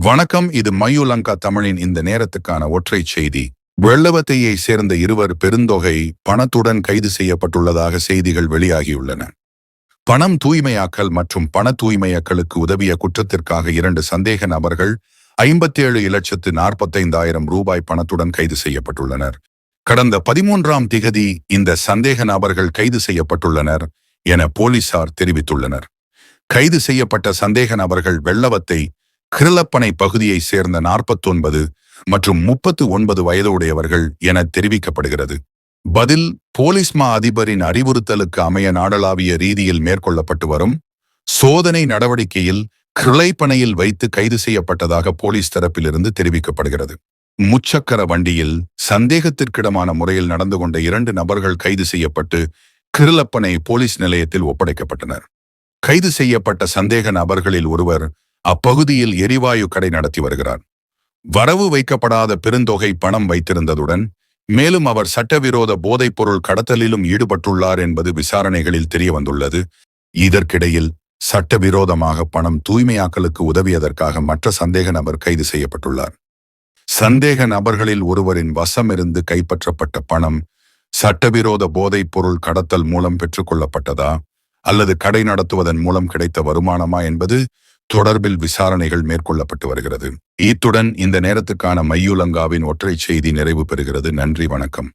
வணக்கம் இது மயூலங்கா தமிழின் இந்த நேரத்துக்கான ஒற்றை செய்தி. வெள்ளவத்தையை சேர்ந்த இருவர் பெருந்தொகை பணத்துடன் கைது செய்யப்பட்டுள்ளதாக செய்திகள் வெளியாகியுள்ளன. பணம் தூய்மையாக்கல் மற்றும் பண தூய்மையாக்கலுக்கு உதவிய குற்றத்திற்காக இரண்டு சந்தேக நபர்கள் ஐம்பத்தேழு இலட்சத்து நாற்பத்தைந்தாயிரம் ரூபாய் பணத்துடன் கைது செய்யப்பட்டுள்ளனர். கடந்த பதிமூன்றாம் திகதி இந்த சந்தேக நபர்கள் கைது செய்யப்பட்டுள்ளனர் என போலீசார் தெரிவித்துள்ளனர். கைது செய்யப்பட்ட சந்தேக நபர்கள் வெள்ளவத்தை கிருளப்பனை பகுதியைச் சேர்ந்த நாற்பத்தொன்பது மற்றும் முப்பத்து ஒன்பது வயதுடையவர்கள் என தெரிவிக்கப்படுகிறது. பதில் போலீஸ் மா அதிபரின் அறிவுறுத்தலுக்கு அமைய நாடளாவிய ரீதியில் மேற்கொள்ளப்பட்டு வரும். சோதனை நடவடிக்கையில் கிளைப்பனையில் வைத்து கைது செய்யப்பட்டதாக போலீஸ் தரப்பிலிருந்து தெரிவிக்கப்படுகிறது. முச்சக்கர வண்டியில் சந்தேகத்திற்கிடமான முறையில் நடந்து கொண்ட இரண்டு நபர்கள் கைது செய்யப்பட்டு கிருளப்பனை போலீஸ் நிலையத்தில் ஒப்படைக்கப்பட்டனர். கைது செய்யப்பட்ட சந்தேக நபர்களில் ஒருவர் அப்பகுதியில் எரிவாயு கடை நடத்தி வருகிறார். வரவு வைக்கப்படாத பெருந்தொகை பணம் வைத்திருந்ததுடன் மேலும் அவர் சட்டவிரோத போதைப்பொருள் கடத்தலிலும் ஈடுபட்டுள்ளார் என்பது விசாரணைகளில் தெரிய வந்துள்ளது இதற்கிடையில் சட்டவிரோதமாக பணம் தூய்மையாக்கலுக்கு உதவியதற்காக மற்ற சந்தேக நபர் கைது செய்யப்பட்டுள்ளார். சந்தேக நபர்களில் ஒருவரின் வசமிருந்து கைப்பற்றப்பட்ட பணம் சட்டவிரோத போதைப் பொருள் கடத்தல் மூலம் பெற்றுக்கொள்ளப்பட்டதா அல்லது கடை நடத்துவதன் மூலம் கிடைத்த வருமானமா என்பது தொடர்பில் விசாரணைகள் மேற்கொள்ளப்பட்டு வருகிறது. இத்துடன் இந்த நேரத்துக்கான மையுலங்காவின் ஒற்றை செய்தி நிறைவு பெறுகிறது. நன்றி வணக்கம்.